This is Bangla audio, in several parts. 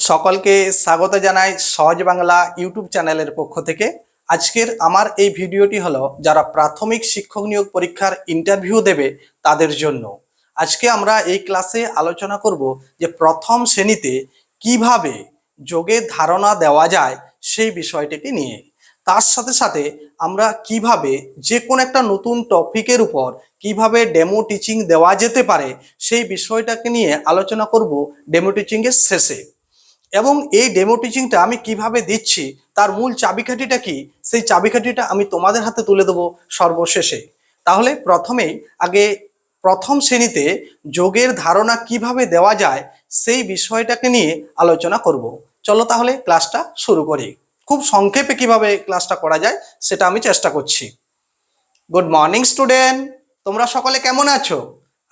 সকলকে স্বাগত জানাই সহজ বাংলা ইউটিউব চ্যানেলের পক্ষ থেকে। আজকের আমার এই ভিডিওটি হলো, যারা প্রাথমিক শিক্ষক নিয়োগ পরীক্ষার ইন্টারভিউ দেবে তাদের জন্য। আজকে আমরা এই ক্লাসে আলোচনা করব যে প্রথম শ্রেণীতে কীভাবে যোগের ধারণা দেওয়া যায় সেই বিষয়টিকে নিয়ে। তার সাথে সাথে আমরা কীভাবে যে কোনো একটা নতুন টপিকের উপর কীভাবে ডেমো টিচিং দেওয়া যেতে পারে সেই বিষয়টাকে নিয়ে আলোচনা করব ডেমো টিচিংয়ের শেষে। এবং এই ডেমো টিচিংটা আমি কীভাবে দিচ্ছি, তার মূল চাবিকাঠিটা কি, সেই চাবিকাঠিটা আমি তোমাদের হাতে তুলে দেবো সর্বশেষে। তাহলে প্রথমেই, আগে প্রথম শ্রেণীতে যোগের ধারণা কীভাবে দেওয়া যায়, সেই বিষয়টাকে নিয়ে আলোচনা করব। চলো তাহলে ক্লাসটা শুরু করি। খুব সংক্ষেপে কীভাবে ক্লাসটা করা যায়, সেটা আমি চেষ্টা করছি। Good morning student! তোমরা সকলে কেমন আছো?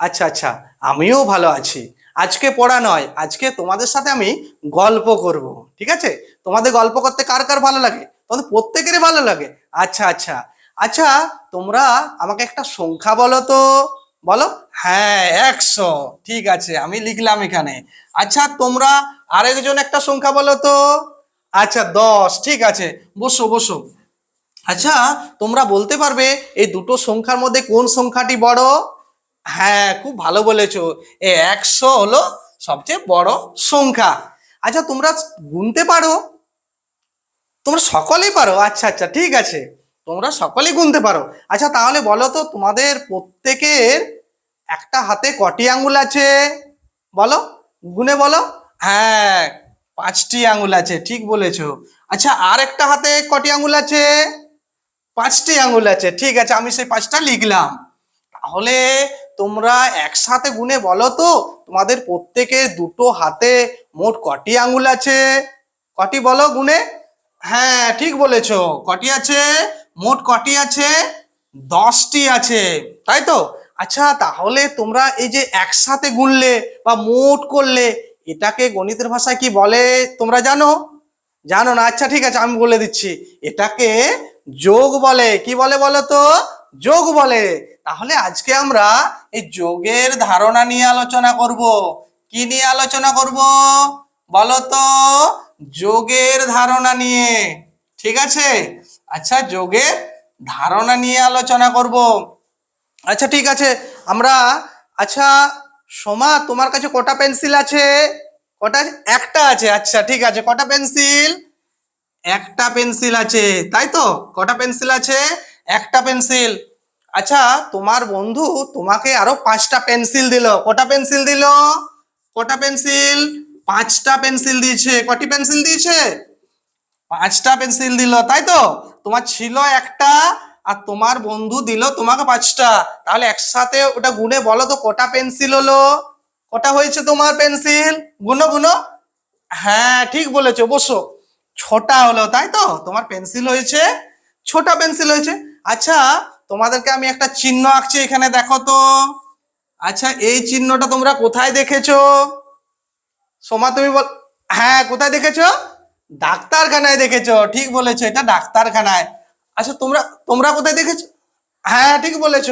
আচ্ছা আচ্ছা আমিও ভালো আছি। আজকে পড়া নয়, আজকে তোমাদের সাথে আমি গল্প করব, ঠিক আছে? তোমাদের গল্প করতে কার কার ভালো লাগে? তোমাদের প্রত্যেকেরই ভালো লাগে। আচ্ছা আচ্ছা আচ্ছা তোমরা আমাকে একটা সংখ্যা বলো তো। বলো? হ্যাঁ একশো, ঠিক আছে, আমি লিখলাম এখানে। আচ্ছা তোমরা আরেকজন একটা সংখ্যা বলো তো। আচ্ছা দশ, ঠিক আছে, বসো বসো। আচ্ছা তোমরা বলতে পারবে এই দুটো সংখ্যার মধ্যে কোন সংখ্যাটি বড়? হ্যাঁ খুব ভালো বলেছ। এ একশো হলো সবচেয়ে বড় সংখ্যা। আচ্ছা তোমরা গুনতে পারো। তোমরা সকলেই পারো। আচ্ছা আচ্ছা ঠিক আছে। তোমরা সকলেই গুনতে পারো। আচ্ছা তাহলে বলো তো, তোমাদের প্রত্যেকের একটা হাতে কটি আঙ্গুল আছে? বলো, গুনে বলো। হ্যাঁ পাঁচটি আঙ্গুল আছে, ঠিক বলেছ। আচ্ছা আর একটা হাতে কটি আঙ্গুল আছে? পাঁচটি আঙ্গুল আছে, ঠিক আছে, আমি সেই পাঁচটা লিখলাম। তাহলে তোমরা একসাথে গুনে বলো তো, তোমাদের প্রত্যেকের দুটো হাতে মোট কটি আঙুল আছে? কটি বলো গুনে? হ্যাঁ ঠিক বলেছ। কটি আছে? মোট কটি আছে? দশটি আছে, তাই তো? আচ্ছা তাহলে তোমরা এই যে একসাথে গুনলে বা মোট করলে, এটাকে গণিতের ভাষায় কি বলে তোমরা জানো? জানো না? আচ্ছা ঠিক আছে, আমি বলে দিচ্ছি। এটাকে যোগ বলে। কি বলে বলো তো? যোগ বলে। তাহলে আজকে আমরা এই যোগের ধারণা নিয়ে আলোচনা করব। কি নিয়ে আলোচনা করব? বলো তো, যোগের ধারণা নিয়ে। ঠিক আছে? আচ্ছা যোগের ধারণা নিয়ে আলোচনা করব। আচ্ছা ঠিক আছে। আমরা আচ্ছা সোমা, তোমার কাছে কটা পেন্সিল আছে? কটা একটা আছে। আচ্ছা ঠিক আছে। কটা পেন্সিল? একটা পেন্সিল আছে। তাই তো? কটা পেন্সিল আছে? একটা পেন্সিল। আচ্ছা তোমার বন্ধু তোমাকে আরও পাঁচটা পেন্সিল দিল। কটা পেন্সিল দিল? কটা পেন্সিল? পাঁচটা পেন্সিল দিয়েছে। কটি পেন্সিল দিয়েছে? পাঁচটা পেন্সিল দিল, তাই তো? তোমার ছিল একটা আর তোমার বন্ধু দিল তোমাকে পাঁচটা। তাহলে একসাথে ওটা গুনে বলো তো, কটা পেন্সিল হলো? কটা হয়েছে তোমার পেন্সিল? গুনো গুনো। হ্যাঁ ঠিক বলেছ, বসো। ছোটা হলো, তাই তো? তোমার পেন্সিল হয়েছে, ছোটা পেন্সিল হয়েছে। আচ্ছা তোমাদেরকে আমি একটা চিহ্ন আঁকছি এখানে, দেখো তো। আচ্ছা এই চিহ্নটা তোমরা কোথায় দেখেছ? সোমা, তুমি বল হ্যাঁ কোথায় দেখেছ? ডাক্তারখানায় দেখেছ, ঠিক বলেছ, এটা ডাক্তারখানায়। আচ্ছা তোমরা তোমরা কোথায় দেখেছ? হ্যাঁ ঠিক বলেছ,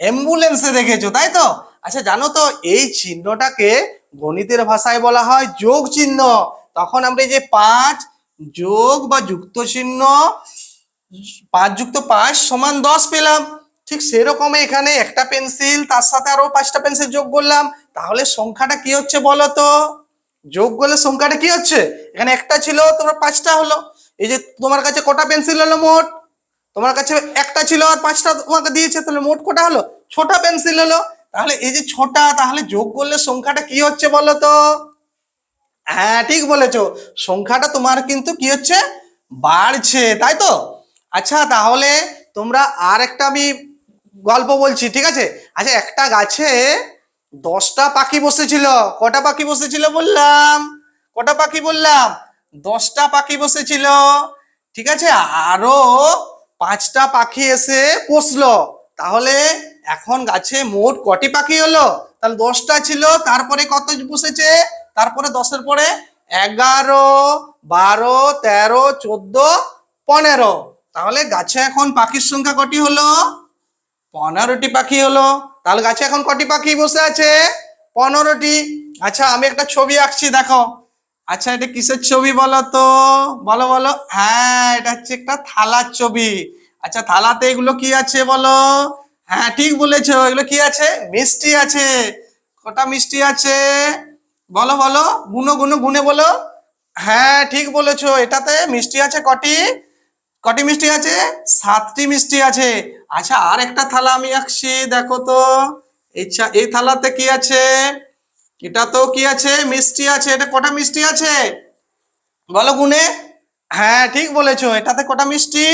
অ্যাম্বুলেন্সে দেখেছ, তাই তো? আচ্ছা জানো তো, এই চিহ্নটাকে গণিতের ভাষায় বলা হয় যোগ চিহ্ন। তখন আমরা যে পাঁচ যোগ বা যুক্ত চিহ্ন পাঁচ যুক্ত পাঁচ সমান দশ পেলাম। ঠিক সেরকম এখানে একটা পেন্সিল, তার সাথে আরও পাঁচটা পেন্সিল যোগ করলাম। তাহলে সংখ্যাটা কি হচ্ছে বলো তো? যোগ করলে সংখ্যাটা কি হচ্ছে? এখানে একটা ছিল, তোমার পাঁচটা হলো। এই যে তোমার কাছে কটা পেন্সিল হলো মোট? তোমার কাছে একটা ছিল আর পাঁচটা তোমাকে দিয়েছে, তাহলে মোট কটা হলো? ছোটা পেন্সিল হলো। তাহলে এই যে ছোটা, তাহলে যোগ করলে সংখ্যাটা কি হচ্ছে বলো তো? হ্যাঁ ঠিক বলেছ। সংখ্যাটা তোমার কিন্তু কি হচ্ছে? বাড়ছে, তাই তো? আচ্ছা তাহলে তোমরা আর একটা আমি গল্প বলছি, ঠিক আছে? আচ্ছা একটা গাছে দশটা পাখি বসেছিল। কটা পাখি বসেছিল বললাম? কটা পাখি বললাম? দশটা পাখি বসেছিল। ঠিক আছে, আরও পাঁচটা পাখি এসে বসল তাহলে এখন গাছে মোট কটি পাখি হলো? তাহলে দশটা ছিল, তারপরে কত বসেছে? তারপরে দশের পরে এগারো, বারো, তেরো, চোদ্দ, পনেরো। তাহলে গাছে এখন পাখির সংখ্যা কটি হলো? পনেরোটি পাখি হলো। তাহলে গাছে এখন কটি পাখি বসে আছে? পনেরোটি। আচ্ছা আমি একটা ছবি আঁকছি, দেখো। আচ্ছা এটা কিসের ছবি বলো তো? বলো বলো। হ্যাঁ এটা হচ্ছে একটা থালার ছবি। আচ্ছা থালাতে এগুলো কি আছে বলো? হ্যাঁ ঠিক বলেছ, এগুলো কি আছে? মিষ্টি আছে। কটা মিষ্টি আছে? বলো বলো। গুনো গুনো, গুনে বলো। হ্যাঁ ঠিক বলেছ। এটাতে মিষ্টি আছে কটি? কটি মিষ্টি আছে? সাতটি মিষ্টি আছে। আচ্ছা আর একটা থালা আমি আঁকছি, দেখো তো। আচ্ছা এই থালাতে কি আছে? এটা তো কি আছে? মিষ্টি আছে। এটা কটা মিষ্টি আছে? বলো গুনে। হ্যাঁ ঠিক বলেছ, এটাতে কটা মিষ্টি?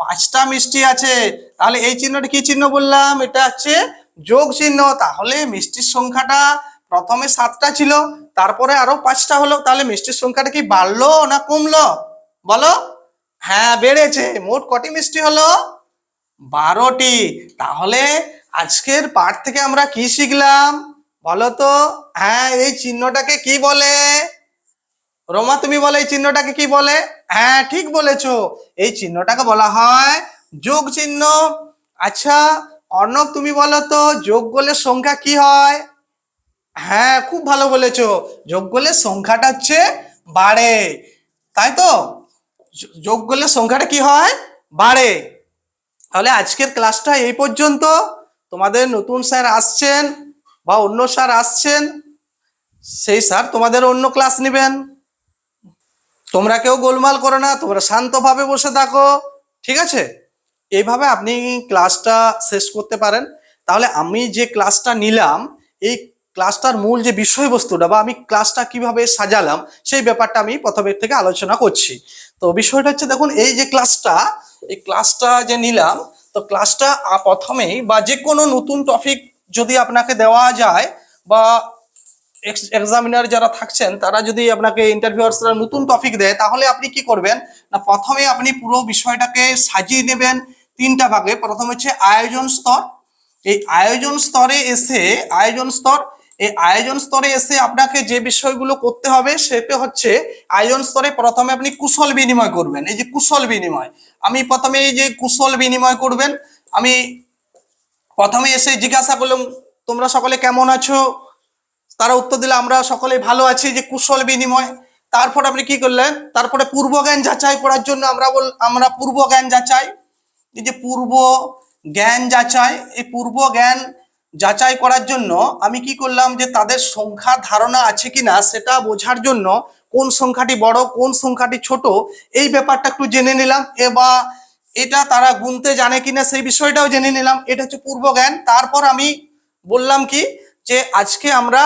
পাঁচটা মিষ্টি আছে। তাহলে এই চিহ্নটা কি চিহ্ন বললাম? এটা হচ্ছে যোগ চিহ্ন। তাহলে মিষ্টির সংখ্যাটা প্রথমে সাতটা ছিল, তারপরে আরও পাঁচটা হলো। তাহলে মিষ্টির সংখ্যাটা কি বাড়লো না কমলো? বলো। হ্যাঁ বেড়েছে। মোট কটি মিষ্টি হলো? বারোটি। তাহলে আজকের পাঠ থেকে আমরা কি শিখলাম? বলো তো। হ্যাঁ এই চিহ্নটাকে কি বলে? রোমা, তুমি বলো এই চিহ্নটাকে কি বলে? হ্যাঁ ঠিক বলেছ। এই চিহ্নটাকে বলা হয় যোগ চিহ্ন। আচ্ছা অর্ণব, তুমি বলো তো, যোগ করলে সংখ্যা কি হয়? হ্যাঁ খুব ভালো বলেছ। যোগ করলে সংখ্যাটা হচ্ছে বাড়ে তাই তো? যোগ করলে সংখ্যাটা কি হয়? বাড়ে। তাহলে আজকের ক্লাসটা এই পর্যন্ত। তোমাদের নতুন স্যার আসছেন বা অন্য স্যার আসছেন, সেই স্যার তোমাদের অন্য ক্লাস নেবেন। তোমরা কেউ গোলমাল করো না, তোমরা শান্তভাবে বসে থাকো, ঠিক আছে? এইভাবে আপনি ক্লাসটা শেষ করতে পারেন। তাহলে আমি যে ক্লাসটা নিলাম, এই ক্লাসটার মূল যে বিষয়বস্তুটা বা আমি ক্লাসটা কীভাবে সাজালাম, সেই ব্যাপারটা আমি প্রথমের থেকে আলোচনা করছি। তো বিষয়টা হচ্ছে দেখুন, এই যে ক্লাসটা এই ক্লাসটা যে নিলাম, তো ক্লাসটা প্রথমেই বা যে কোনো নতুন টপিক যদি আপনাকে দেওয়া যায় বা এক্সামিনার যারা থাকছেন, তারা যদি আপনাকে ইন্টারভিউয়ার্সরা নতুন টপিক দেয়, তাহলে আপনি কি করবেন? না, প্রথমে আপনি পুরো বিষয়টাকে সাজিয়ে নেবেন তিনটা ভাগে। প্রথম হচ্ছে আয়োজন স্তর। এই আয়োজন স্তরে এসে, আয়োজন স্তর এই আয়োজন স্তরে এসে আপনাকে যে বিষয়গুলো করতে হবে সেটা হচ্ছে আয়োজন স্তরে প্রথমে আপনি কুশল বিনিময় করবেন। এই যে কুশল বিনিময়। আমি প্রথমে এই যে কুশল বিনিময় করবেন। আমি প্রথমে এসে জিজ্ঞাসা করলাম, তোমরা সকলে কেমন আছো? তারা উত্তর দিলে, আমরা সকলে ভালো আছি যে কুশল বিনিময়। তারপর আপনি কি করলেন? তারপরে পূর্ব জ্ঞান যাচাই করার জন্য আমরা বল, আমরা পূর্ব জ্ঞান যাচাই। এই যে পূর্ব জ্ঞান যাচাই, এই পূর্ব জ্ঞান যাচাই করার জন্য আমি কি করলাম যে তাদের সংখ্যা ধারণা আছে কি না সেটা বোঝার জন্য কোন সংখ্যাটি বড়, কোন সংখ্যাটি ছোট, এই ব্যাপারটা একটু জেনে নিলাম। এবা এটা তারা গুনতে জানে কিনা সেই বিষয়টাও জেনে নিলাম। এটা হচ্ছে পূর্ব জ্ঞান তারপর আমি বললাম কি যে আজকে আমরা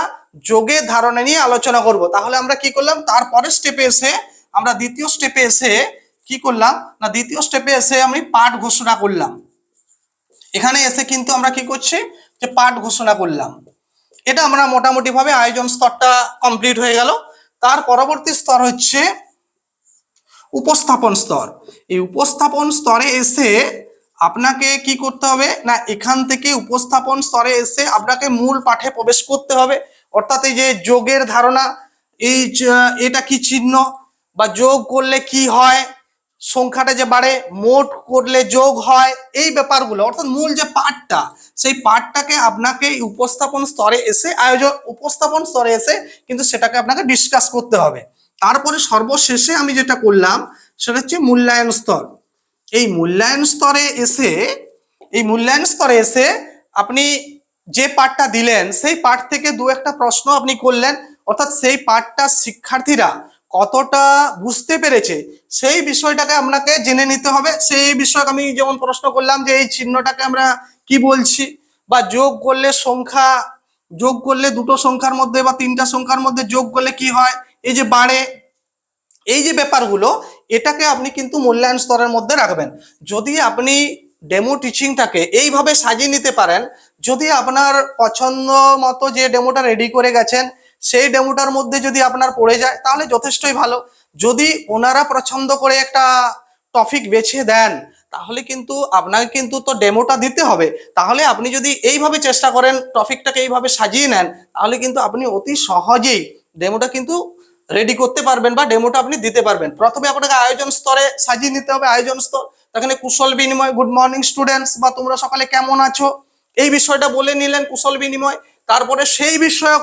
যোগের ধারণা নিয়ে আলোচনা করব। তাহলে আমরা কি করলাম? তারপরের স্টেপে এসে আমরা দ্বিতীয় স্টেপে এসে কি করলাম? না, দ্বিতীয় স্টেপে এসে আমি পাঠ ঘোষণা করলাম। এখানে এসে কিন্তু আমরা কি করছি? যে পাঠ ঘোষণা করলাম। এটা আমরা মোটামুটি ভাবে আয়োজন স্তরটা কমপ্লিট হয়ে গেল। তার পরবর্তী স্তর হচ্ছে উপস্থাপন স্তর। এই উপস্থাপন স্তরে এসে আপনাকে কি করতে হবে? না, এখান থেকে উপস্থাপন স্তরে এসে আপনাকে মূল পাঠে প্রবেশ করতে হবে। অর্থাৎ এই যে যোগের ধারণা, এই এটা কি চিহ্ন? বা যোগ করলে কি হয়? সংখ্যাটা যে বাড়ে, মোট করলে যোগ হয়, এই ব্যাপারগুলো, অর্থাৎ মূল যে পাঠটা, সেই পাঠটাকে আপনাকে উপস্থাপন স্তরে এসে আয়োজন উপস্থাপন স্তরে এসে কিন্তু সেটাকে আপনাকে ডিসকাস করতে হবে। তারপরে সর্বশেষে আমি যেটা করলাম, সেটা হচ্ছে মূল্যায়ন স্তর। এই মূল্যায়ন স্তরে এসে, এই মূল্যায়ন স্তরে এসে আপনি যে পাঠটা দিলেন, সেই পাঠ থেকে দু একটা প্রশ্ন আপনি করলেন, অর্থাৎ সেই পাঠটা শিক্ষার্থীরা কতটা বুঝতে পেরেছে, সেই বিষয়টাকে আপনাকে জেনে নিতে হবে। সেই বিষয়কে আমি যেমন প্রশ্ন করলাম যে এই চিহ্নটাকে আমরা কি বলছি বা যোগ করলে সংখ্যা, যোগ করলে দুটো সংখ্যার মধ্যে বা তিনটা সংখ্যার মধ্যে যোগ করলে কি হয়, এই যে বাড়ে, এই যে ব্যাপারগুলো, এটাকে আপনি কিন্তু মূল্যায়ন স্তরের মধ্যে রাখবেন। যদি আপনি ডেমো টিচিংটাকে এইভাবে সাজিয়ে নিতে পারেন, যদি আপনার পছন্দ মতো যে ডেমোটা রেডি করে গেছেন সেই ডেমোটার মধ্যে যদি আপনার পড়ে যায়, তাহলে যথেষ্টই ভালো। যদি ওনারা পছন্দ করে একটা টপিক বেছে দেন, তাহলে কিন্তু আপনাকে কিন্তু তো ডেমোটা দিতে হবে। তাহলে আপনি যদি এইভাবে চেষ্টা করেন টপিকটাকে এইভাবে সাজিয়ে নেন, তাহলে কিন্তু আপনি অতি সহজেই ডেমোটা কিন্তু রেডি করতে পারবেন বা ডেমোটা আপনি দিতে পারবেন। প্রথমে আপনাকে আয়োজন স্তরে সাজিয়ে নিতে হবে, আয়োজন স্তর। এখানে কুশল বিনিময় গুড মর্নিং স্টুডেন্টস বা তোমরা সকালে কেমন আছো? এই বিষয়টা বলে নিলেন কুশল বিনিময়। তারপরে সেই বিষয়ক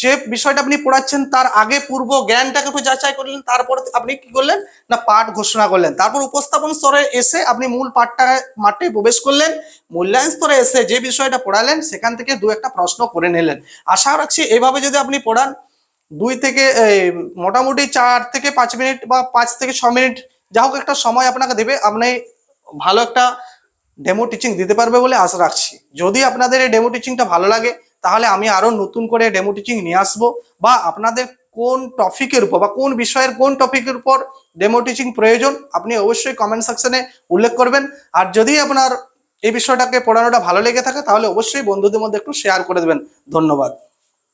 যে বিষয়টা আপনি পড়াচ্ছেন, তার আগে পূর্ব জ্ঞানটাকে একটু যাচাই করলেন, তারপর আপনি কি করলেন? না, পাঠ ঘোষণা করলেন। তারপর উপস্থাপন স্তরে এসে আপনি মূল পাঠটা মাঠে প্রবেশ করলেন। মূল্যায়ন স্তরে এসে যে বিষয়টা পড়ালেন, সেখান থেকে দু একটা প্রশ্ন করে নিলেন। আশা রাখছি এভাবে যদি আপনি পড়ান, দুই থেকে মোটামুটি চার থেকে পাঁচ মিনিট বা পাঁচ থেকে ছ মিনিট যা হোক একটা সময় আপনাকে দেবে, আপনি ভালো একটা ডেমো টিচিং দিতে পারবে বলে আশা রাখছি। যদি আপনাদের এই ডেমো টিচিংটা ভালো লাগে তাহলে আমি আরও নতুন করে ডেমো টিচিং নিয়ে আসব বা আপনাদের কোন টপিকের উপর বা কোন বিষয়ের কোন টপিকের উপর ডেমো টিচিং প্রয়োজন, আপনি অবশ্যই কমেন্ট সেকশনে উল্লেখ করবেন। আর যদি আপনার এই বিষয়টাকে পড়ানোটা ভালো লেগে থাকে, তাহলে অবশ্যই বন্ধুদের মধ্যে একটু শেয়ার করে দেবেন। ধন্যবাদ।